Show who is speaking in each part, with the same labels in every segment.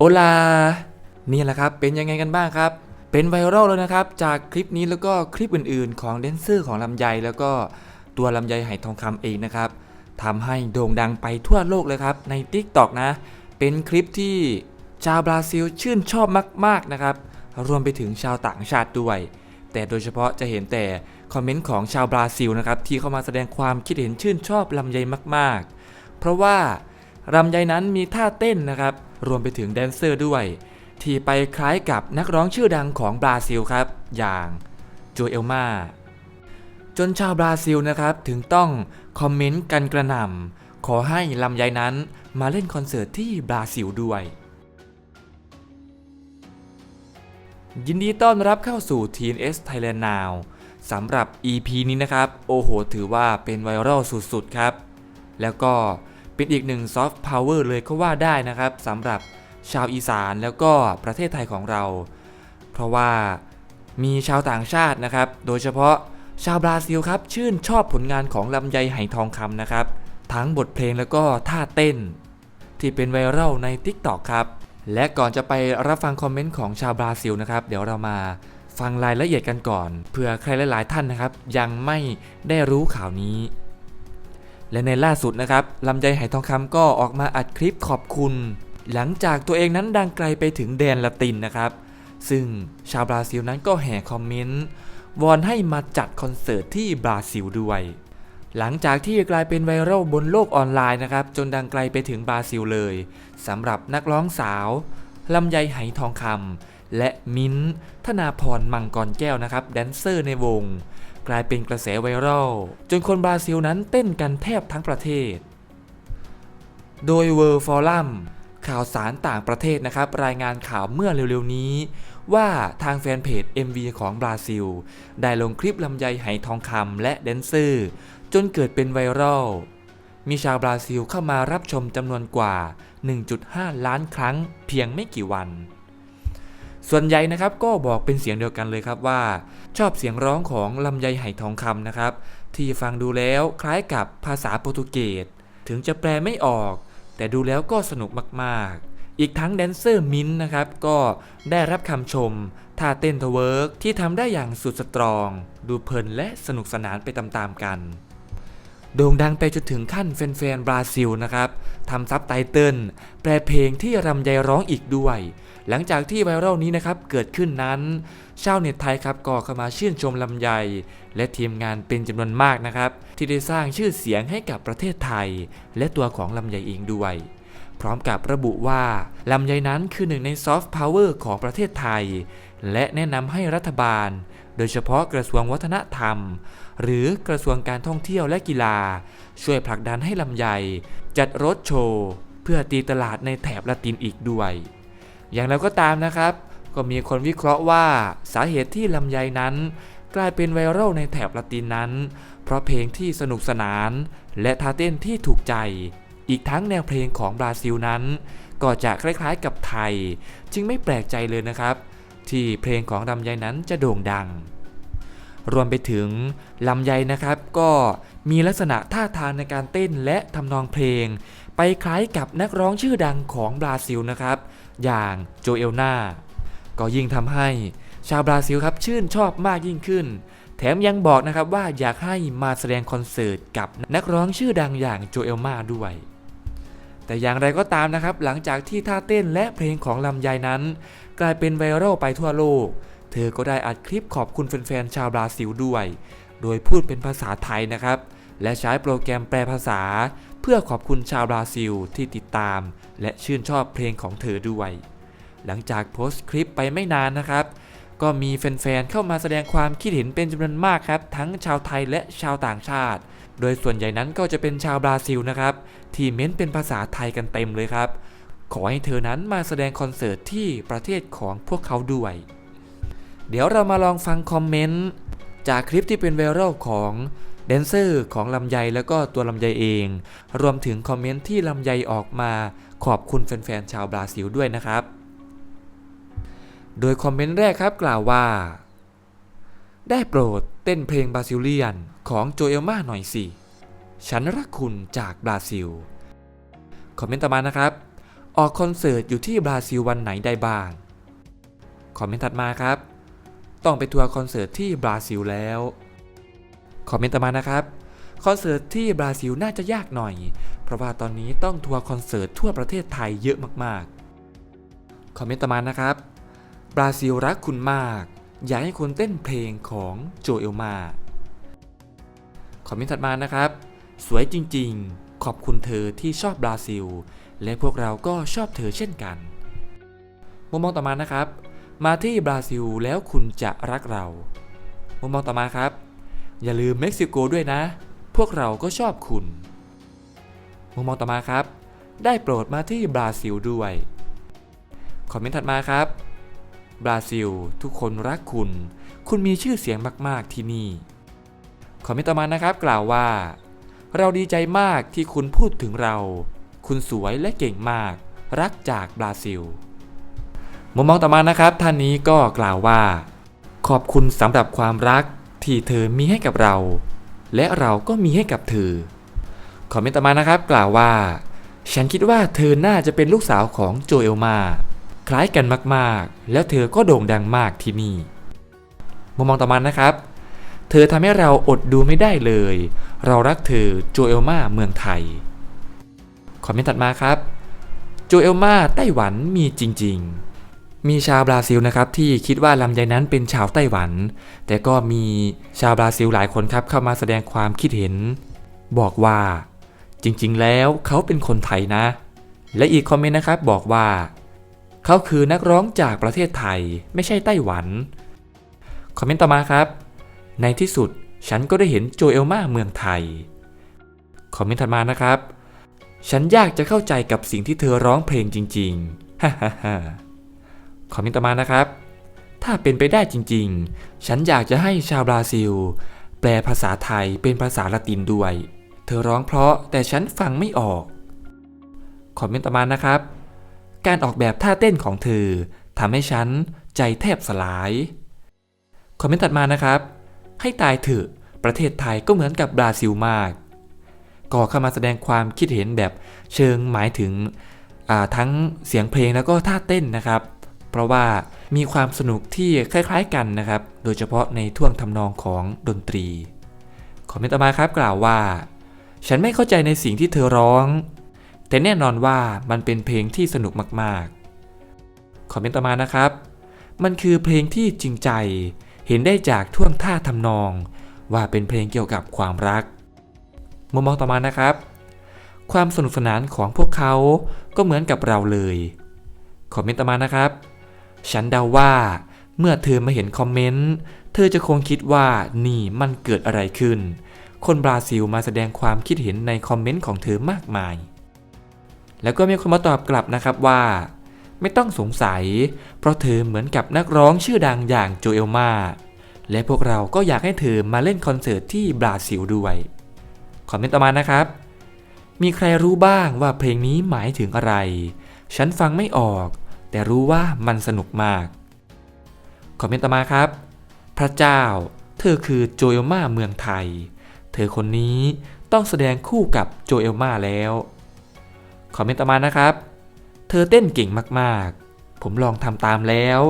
Speaker 1: โอลา นี่แหละครับ เป็นยังไงกันบ้างครับ เป็นไวรัลเลยนะครับ จากคลิปนี้แล้วก็คลิปอื่นๆ ของแดนเซอร์ของลำไยแล้วก็ตัวลำไยไหทองคำเองนะครับทำให้โด่งดังไปทั่วโลกเลยครับ ใน Tik t o อกนะ เป็นคลิปที่ชาวบราซิลชื่นชอบมากๆนะครับ รวมไปถึงชาวต่างชาติด้วย แต่โดยเฉพาะจะเห็นแต่คอมเมนต์ของชาวบราซิลนะครับที่เข้ามาแสดงความคิดเห็นชื่นชอบลำไยมากๆ เพราะว่าลำไยนั้นมีท่าเต้นนะครับ รวมไปถึงแดนเซอร์ด้วย ที่ไปคล้ายกับนักร้องชื่อดังของบราซิลครับ อย่างโจเอลมาจนชาวบราซิลนะครับถึงต้องคอมเมนต์กันกระหน่ำขอให้ลำไยนั้นมาเล่นคอนเสิร์ตที่บราซิลด้วย ยินดีต้อนรับเข้าสู่ TNS Thailand Now สำหรับ EP นี้นะครับ โอ้โห ถือว่าเป็นไวรัลสุดๆ ครับ แล้วก็ เป็นอีกหนึ่งซอฟต์พาวเวอร์เลยก็ว่าได้นะครับสำหรับชาวอีสานแล้วก็ประเทศไทยของเรา เพราะว่ามีชาวต่างชาตินะครับ โดยเฉพาะชาวบราซิลครับ ชื่นชอบผลงานของลำไยไหทองคำนะครับ ทั้งบทเพลงแล้วก็ท่าเต้น ที่เป็นไวรัลใน TikTok ครับ และก่อนจะไปรับฟังคอมเมนต์ของชาวบราซิลนะครับ เดี๋ยวเรามาฟังรายละเอียดกันก่อนเผื่อใครหลาย ๆ ท่านนะครับ ยังไม่ได้รู้ข่าวนี้ และในล่าสุดนะครับลำไยไหทองคำก็ออกมาอัดคลิปขอบคุณ หลังจากตัวเองนั้นดังไกลไปถึงแดนละตินนะครับ ซึ่งชาวบราซิลนั้นก็แห่คอมเมนต์วอนให้มาจัดคอนเสิร์ตที่บราซิลด้วย หลังจากที่กลายเป็นไวรัลบนโลกออนไลน์นะครับ จนดังไกลไปถึงบราซิลเลยสำหรับนักร้องสาวลำไยไหทองคำและมิ้นธนาพรมังกรแก้วนะครับ แดนเซอร์ในวง กลายเป็นกระแสไวรัลจนคนบราซิลนั้นเต้นกันแทบทั้งประเทศ โดย World Forum ข่าวสารต่างประเทศนะครับ รายงานข่าวเมื่อเร็วๆนี้ ว่าทางแฟนเพจ MV ของบราซิล ได้ลงคลิปลำไยไหทองคำและแดนเซอร์ จนเกิดเป็นไวรัล มีชาวบราซิลเข้ามารับชมจำนวนกว่า 1.5 ล้านครั้งเพียงไม่กี่วัน ส่วนใหญ่นะครับก็บอกเป็นเสียงเดียวกันเลยครับว่า ชอบเสียงร้องของลำไยไหทองคำนะครับ ที่ฟังดูแล้วคล้ายกับภาษาโปรตุเกสถึงจะแปลไม่ออก แต่ดูแล้วก็สนุกมากๆ อีกทั้งแดนเซอร์มินนะครับ ก็ได้รับคำชมท่าเต้นทเวิร์กที่ทำได้อย่างสุดสตรอง ดูเพลินและสนุกสนานไปตามๆกันโด่งดังไปจนถึงขั้นแฟนๆบราซิลนะครับทำซับไตเติลแปลเพลงที่รำไยร้องอีกด้วย หลังจากที่ไวรัลนี้นะครับเกิดขึ้นนั้น ชาวเน็ตไทยครับก็เข้ามาชื่นชมลำไย และทีมงานเป็นจำนวนมากนะครับ ที่ได้สร้างชื่อเสียงให้กับประเทศไทย และตัวของลำไยเองด้วย พร้อมกับระบุว่าลำไยนั้นคือหนึ่งในซอฟต์พาวเวอร์ของประเทศไทย และแนะนำให้รัฐบาล โดยเฉพาะกระทรวงวัฒนธรรม หรือกระทรวงการท่องเที่ยวและกีฬา ช่วยผลักดันให้ลำไย จัดรถโชว์ เพื่อตีตลาดในแถบละตินอีกด้วย อย่างไรก็ตามนะครับ ก็มีคนวิเคราะห์ว่าสาเหตุที่ลำไยนั้น กลายเป็นไวรัลในแถบละตินนั้น เพราะเพลงที่สนุกสนาน และท่าเต้นที่ถูกใจ อีกทั้งแนวเพลงของบราซิลนั้น ก็จะคล้ายๆกับไทย จึงไม่แปลกใจเลยนะครับ ที่เพลงของลำไยนั้นจะโด่งดังรวมไปถึงลำไยนะครับก็มีลักษณะท่าทางในการเต้นและทำนองเพลง ไปคล้ายกับนักร้องชื่อดังของบราซิลนะครับ อย่างโจเอลนาก็ยิ่งทำให้ชาวบราซิลครับชื่นชอบมากยิ่งขึ้น แถมยังบอกนะครับว่าอยากให้มาแสดงคอนเสิร์ตกับนักร้องชื่อดังอย่างโจเอลมาด้วย แต่อย่างไรก็ตามนะครับ หลังจากที่ท่าเต้นและเพลงของลำไยนั้น กลายเป็นไวรัลไปทั่วโลก เธอก็ได้อัดคลิปขอบคุณแฟนๆชาวบราซิลด้วย โดยพูดเป็นภาษาไทยนะครับ และใช้โปรแกรมแปลภาษา เพื่อขอบคุณชาวบราซิลที่ติดตาม และชื่นชอบเพลงของเธอด้วย หลังจากโพสต์คลิปไปไม่นานนะครับ ก็มีแฟนๆเข้ามาแสดงความคิดเห็นเป็นจำนวนมากครับ ทั้งชาวไทยและชาวต่างชาติ โดยส่วนใหญ่นั้นก็จะเป็นชาวบราซิลนะครับ ที่เม้นเป็นภาษาไทยกันเต็มเลยครับ ขอให้เธอนั้นมาแสดงคอนเสิร์ตที่ประเทศของพวกเขาด้วย เดี๋ยวเรามาลองฟังคอมเมนต์จากคลิปที่เป็นไวรัลของ แดนเซอร์ของลำไยแล้วก็ตัวลำไยเอง รวมถึงคอมเมนต์ที่ลำไยออกมาขอบคุณแฟนๆชาวบราซิลด้วยนะครับ โดยคอมเมนต์แรกครับกล่าวว่า ได้โปรดเต้นเพลงบราซิเลียนของโจเอลมาหน่อยสิ ฉันรักคุณจากบราซิล คอมเมนต์ต่อมานะครับ ออกคอนเสิร์ตอยู่ที่บราซิลวันไหนได้บ้าง คอมเมนต์ถัดมาครับ ต้องไปทัวร์คอนเสิร์ตที่บราซิลแล้ว คอมเมนต์ต่อมานะครับคอนเสิร์ตที่บราซิลน่าจะยากหน่อย เพราะว่าตอนนี้ต้องทัวร์คอนเสิร์ตทั่วประเทศไทยเยอะมากๆ คอมเมนต์ต่อมานะครับ บราซิลรักคุณมาก อยากให้คุณเต้นเพลงของโจเอลมา คอมเมนต์ถัดมานะครับ สวยจริงๆ ขอบคุณเธอที่ชอบบราซิล และพวกเราก็ชอบเธอเช่นกัน มุมมองต่อมานะครับ มาที่บราซิลแล้วคุณจะรักเรา มุมมองต่อมาครับ อย่าลืมเม็กซิโกด้วยนะ พวกเราก็ชอบคุณ มุมมองต่อมาครับ ได้โปรดมาที่บราซิลด้วย คอมเมนต์ถัดมาครับ บราซิล ทุกคนรักคุณ คุณมีชื่อเสียงมากๆที่นี่ คอมเมนต์ต่อมานะครับกล่าวว่า เราดีใจมากที่คุณพูดถึงเรา คุณสวยและเก่งมาก รักจากบราซิล มุมมองต่อมานะครับ ท่านนี้ก็กล่าวว่า ขอบคุณสำหรับความรัก ที่เธอมีให้กับเรา และเราก็มีให้กับเธอ คอมเมนต์ต่อมานะครับ กล่าวว่า ฉันคิดว่าเธอน่าจะเป็นลูกสาวของโจเอลมา คล้ายกันมากๆ แล้วเธอก็โด่งดังมากที่นี่มุมมองต่อมานะครับ เธอทำให้เราอดดูไม่ได้เลย เรารักเธอโจเอลมาเมืองไทย คอมเมนต์ถัดมาครับ โจเอลมาไต้หวันมีจริง ๆ มีชาวบราซิลนะครับที่คิดว่าลำไยนั้นเป็นชาวไต้หวัน แต่ก็มีชาวบราซิลหลายคนครับเข้ามาแสดงความคิดเห็น บอกว่า จริงๆ แล้วเขาเป็นคนไทยนะ และอีกคอมเมนต์นะครับบอกว่า เขาคือนักร้องจากประเทศไทยไม่ใช่ไต้หวัน คอมเมนต์ต่อมาครับ ในที่สุดฉันก็ได้เห็นโจเอลมาเมืองไทย คอมเมนต์ถัดมานะครับ ฉันยากจะเข้าใจกับสิ่งที่เธอร้องเพลงจริงๆฮ่าฮ่าฮ่า คอมเมนต์ต่อมานะครับ ถ้าเป็นไปได้จริงๆ ฉันอยากจะให้ชาวบราซิล แปลภาษาไทยเป็นภาษาละตินด้วย เธอร้องเพราะแต่ฉันฟังไม่ออก คอมเมนต์ต่อมานะครับ การออกแบบท่าเต้นของเธอทำให้ฉันใจแทบสลาย คอมเมนต์ถัดมานะครับ ให้ตายเถอะประเทศไทยก็เหมือนกับบราซิลมาก ก็เข้ามาแสดงความคิดเห็นแบบเชิงหมายถึงทั้งเสียงเพลงแล้วก็ท่าเต้นนะครับ ราะว่ามีความสนุกที่คล้ายๆกันนะครับ โดยเฉพาะในท่วงทำนองของดนตรี คอมเมนต์ต่อมาครับกล่าวว่า ฉันไม่เข้าใจในสิ่งที่เธอร้อง แต่แน่นอนว่ามันเป็นเพลงที่สนุกมากๆ คอมเมนต์ต่อมานะครับ มันคือเพลงที่จริงใจ เห็นได้จากท่วงท่าทำนอง ว่าเป็นเพลงเกี่ยวกับความรัก มุมมองต่อมานะครับ ความสนุกสนานของพวกเขาก็เหมือนกับเราเลย คอมเมนต์ต่อมานะครับ ฉันเดาว่าเมื่อเธอมาเห็นคอมเมนต์ เธอจะคงคิดว่านี่มันเกิดอะไรขึ้น คนบราซิลมาแสดงความคิดเห็นในคอมเมนต์ของเธอมากมาย แล้วก็มีคนมาตอบกลับนะครับว่า ไม่ต้องสงสัย เพราะเธอเหมือนกับนักร้องชื่อดังอย่างโจเอลมา และพวกเราก็อยากให้เธอมาเล่นคอนเสิร์ตที่บราซิลด้วย คอมเมนต์ต่อมานะครับ มีใครรู้บ้างว่าเพลงนี้หมายถึงอะไร ฉันฟังไม่ออก แต่รู้ว่ามันสนุกมาก คอมเมนต์ต่อมาครับ พระเจ้า เธอคือโจเอลมาเมืองไทย เธอคนนี้ต้องแสดงคู่กับโจเอลมาแล้ว คอมเมนต์ต่อมานะครับ เธอเต้นเก่งมากๆ ผมลองทำตามแล้ว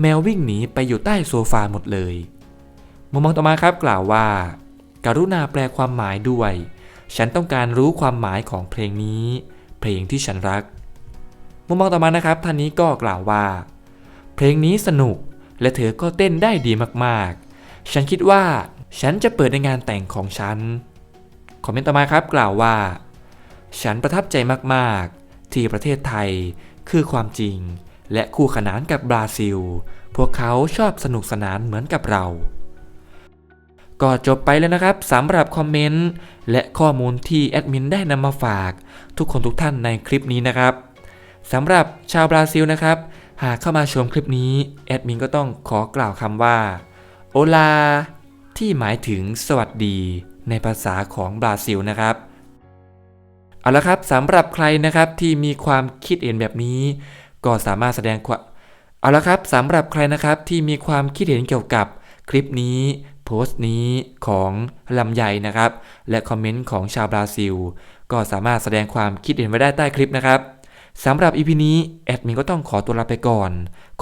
Speaker 1: แมววิ่งหนีไปอยู่ใต้โซฟาหมดเลยมุมมองต่อมาครับกล่าวว่า การุณาแปลความหมายด้วย ฉันต้องการรู้ความหมายของเพลงนี้ เพลงที่ฉันรัก มุมมองต่อมานะครับท่านนี้ก็กล่าวว่า เพลงนี้สนุกและเธอก็เต้นได้ดีมากๆ ฉันคิดว่าฉันจะเปิดในงานแต่งของฉัน คอมเมนต์ต่อมาครับกล่าวว่า ฉันประทับใจมากๆ ที่ประเทศไทยคือความจริง และคู่ขนานกับบราซิล พวกเขาชอบสนุกสนานเหมือนกับเรา ก็จบไปแล้วนะครับสำหรับคอมเมนต์และข้อมูลที่แอดมินได้นำมาฝาก ทุกคนทุกท่านในคลิปนี้นะครับ สำหรับชาวบราซิลนะครับ หากเข้ามาชมคลิปนี้แอดมินก็ต้องขอกล่าวคำว่าโอลาที่หมายถึงสวัสดีในภาษาของบราซิลนะครับเอาละครับสำหรับใครนะครับที่มีความคิดเห็นแบบนี้ ก็สามารถแสดงความเอาละครับสำหรับใครนะครับที่มีความคิดเห็นเกี่ยวกับคลิปนี้ โพสต์นี้ของลำไยนะครับ และคอมเมนต์ของชาวบราซิล ก็สามารถแสดงความคิดเห็นไว้ได้ใต้คลิปนะครับ สำหรับอีพีนี้แอดมินก็ต้องขอตัวลาไปก่อน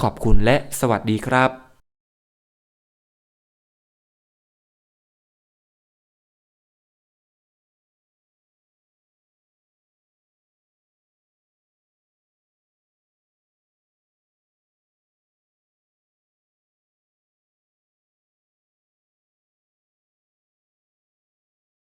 Speaker 1: ขอบคุณและสวัสดีครับ